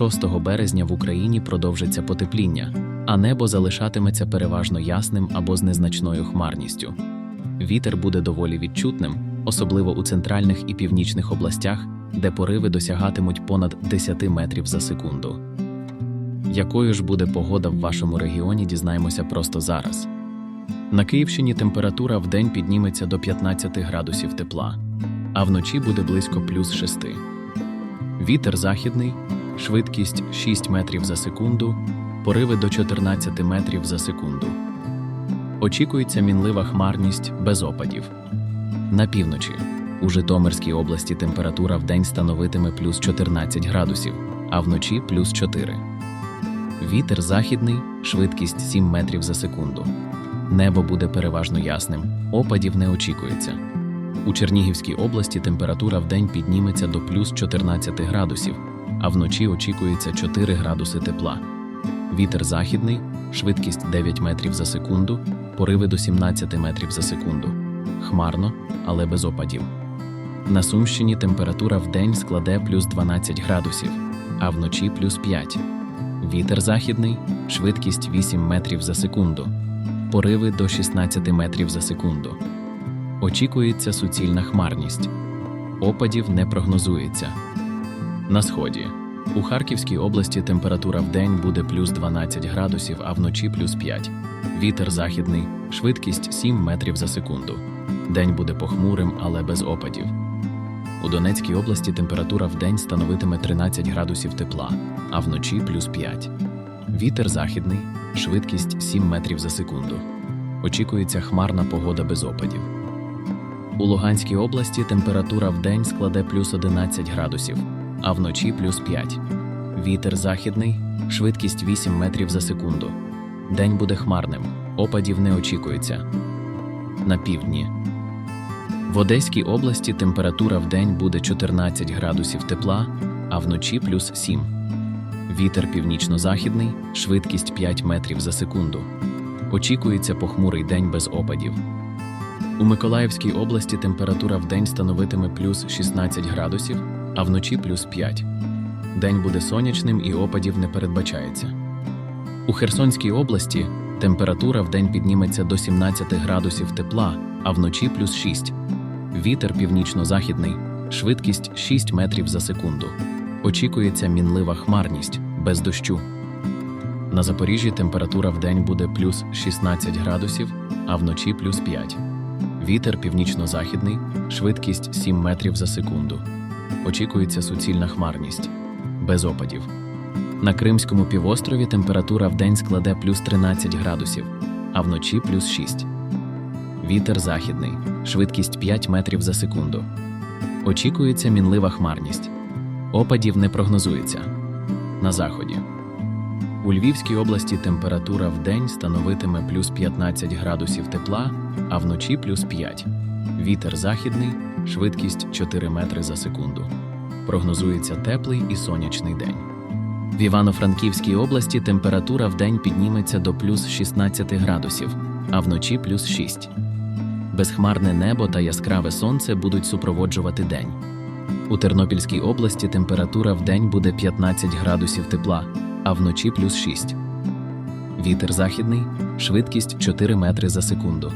6 березня в Україні продовжиться потепління, а небо залишатиметься переважно ясним або з незначною хмарністю. Вітер буде доволі відчутним, особливо у центральних і північних областях, де пориви досягатимуть понад 10 метрів за секунду. Якою ж буде погода в вашому регіоні, дізнаємося просто зараз. На Київщині температура в день підніметься до 15 градусів тепла, а вночі буде близько плюс 6. Вітер західний, швидкість 6 метрів за секунду, пориви до 14 метрів за секунду. Очікується мінлива хмарність без опадів. На півночі у Житомирській області температура в день становитиме плюс 14 градусів, а вночі плюс 4. Вітер західний, швидкість 7 метрів за секунду. Небо буде переважно ясним, опадів не очікується. У Чернігівській області температура в день підніметься до плюс 14 градусів, а вночі очікується 4 градуси тепла. Вітер західний, швидкість 9 метрів за секунду, пориви до 17 метрів за секунду. Хмарно, але без опадів. На Сумщині температура в день складе плюс 12 градусів, а вночі плюс 5. Вітер західний, швидкість 8 метрів за секунду, пориви до 16 метрів за секунду. Очікується суцільна хмарність. Опадів не прогнозується. На сході. У Харківській області температура в день буде плюс 12 градусів, а вночі плюс 5. Вітер західний, швидкість 7 метрів за секунду. День буде похмурим, але без опадів. У Донецькій області температура в день становитиме 13 градусів тепла, а вночі плюс 5. Вітер західний, швидкість 7 метрів за секунду. Очікується хмарна погода без опадів. У Луганській області температура в день складе плюс 11 градусів, а вночі плюс 5. Вітер західний, швидкість 8 метрів за секунду. День буде хмарним, опадів не очікується. На півдні. В Одеській області температура в день буде 14 градусів тепла, а вночі плюс 7. Вітер північно-західний, швидкість 5 метрів за секунду. Очікується похмурий день без опадів. У Миколаївській області температура в день становитиме плюс 16 градусів, а вночі плюс 5. День буде сонячним і опадів не передбачається. У Херсонській області температура в день підніметься до 17 градусів тепла, а вночі плюс 6. Вітер північно-західний, швидкість 6 метрів за секунду. Очікується мінлива хмарність без дощу. На Запоріжжі температура в день буде плюс 16 градусів, а вночі плюс 5. Вітер північно-західний, швидкість 7 метрів за секунду. Очікується суцільна хмарність, без опадів. На Кримському півострові температура в день складе плюс 13 градусів, а вночі плюс 6. Вітер західний, швидкість 5 метрів за секунду. Очікується мінлива хмарність. Опадів не прогнозується. На заході. У Львівській області температура в день становитиме плюс 15 градусів тепла, а вночі плюс 5. Вітер західний, швидкість 4 метри за секунду. Прогнозується теплий і сонячний день. В Івано-Франківській області температура в день підніметься до плюс 16 градусів, а вночі плюс 6. Безхмарне небо та яскраве сонце будуть супроводжувати день. У Тернопільській області температура в день буде 15 градусів тепла, а вночі плюс 6. Вітер західний, швидкість 4 метри за секунду.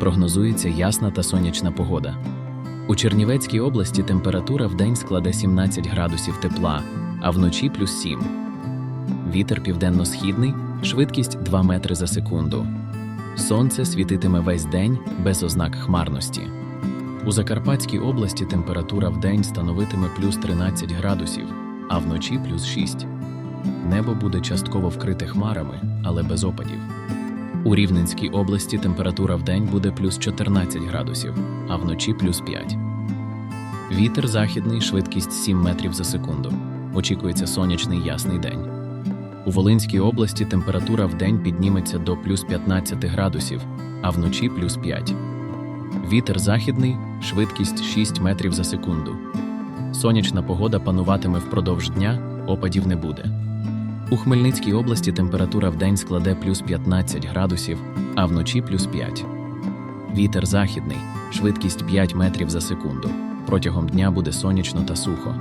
Прогнозується ясна та сонячна погода. У Чернівецькій області температура в день складе 17 градусів тепла, а вночі плюс 7. Вітер південно-східний, швидкість 2 метри за секунду. Сонце світитиме весь день без ознак хмарності. У Закарпатській області температура в день становитиме плюс 13 градусів, а вночі плюс 6. Небо буде частково вкрите хмарами, але без опадів. У Рівненській області температура в день буде плюс 14 градусів, а вночі плюс 5. Вітер західний, швидкість 7 метрів за секунду. Очікується сонячний ясний день. У Волинській області температура в день підніметься до плюс 15 градусів, а вночі плюс 5. Вітер західний, швидкість 6 метрів за секунду. Сонячна погода пануватиме впродовж дня, опадів не буде. У Хмельницькій області температура в день складе плюс 15 градусів, а вночі плюс 5. Вітер західний, швидкість 5 метрів за секунду. Протягом дня буде сонячно та сухо.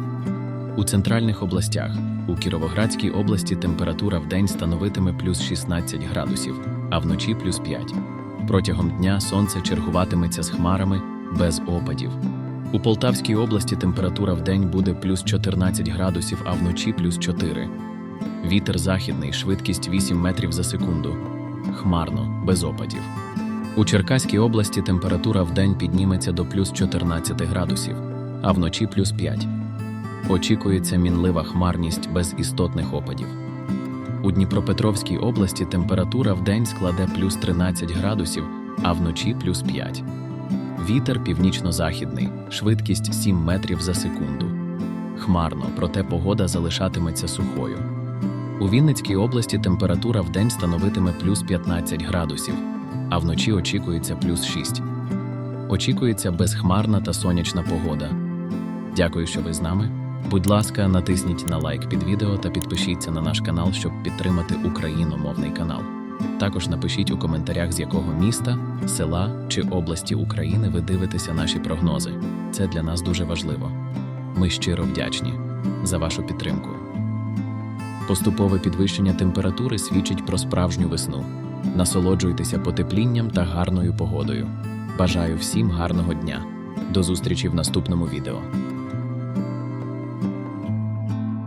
У центральних областях у Кіровоградській області температура в день становитиме плюс 16 градусів, а вночі плюс 5. Протягом дня сонце чергуватиметься з хмарами без опадів. У Полтавській області температура в день буде плюс 14 градусів, а вночі плюс 4. Вітер західний, швидкість 8 метрів за секунду. Хмарно, без опадів. У Черкаській області температура в день підніметься до плюс 14 градусів, а вночі плюс 5. Очікується мінлива хмарність без істотних опадів. У Дніпропетровській області температура в день складе плюс 13 градусів, а вночі плюс 5. Вітер північно-західний, швидкість 7 метрів за секунду. Хмарно, проте погода залишатиметься сухою. У Вінницькій області температура в день становитиме плюс 15 градусів, а вночі очікується плюс 6. Очікується безхмарна та сонячна погода. Дякую, що ви з нами. Будь ласка, натисніть на лайк під відео та підпишіться на наш канал, щоб підтримати україномовний канал. Також напишіть у коментарях, з якого міста, села чи області України ви дивитеся наші прогнози. Це для нас дуже важливо. Ми щиро вдячні за вашу підтримку. Поступове підвищення температури свідчить про справжню весну. Насолоджуйтеся потеплінням та гарною погодою. Бажаю всім гарного дня. До зустрічі в наступному відео.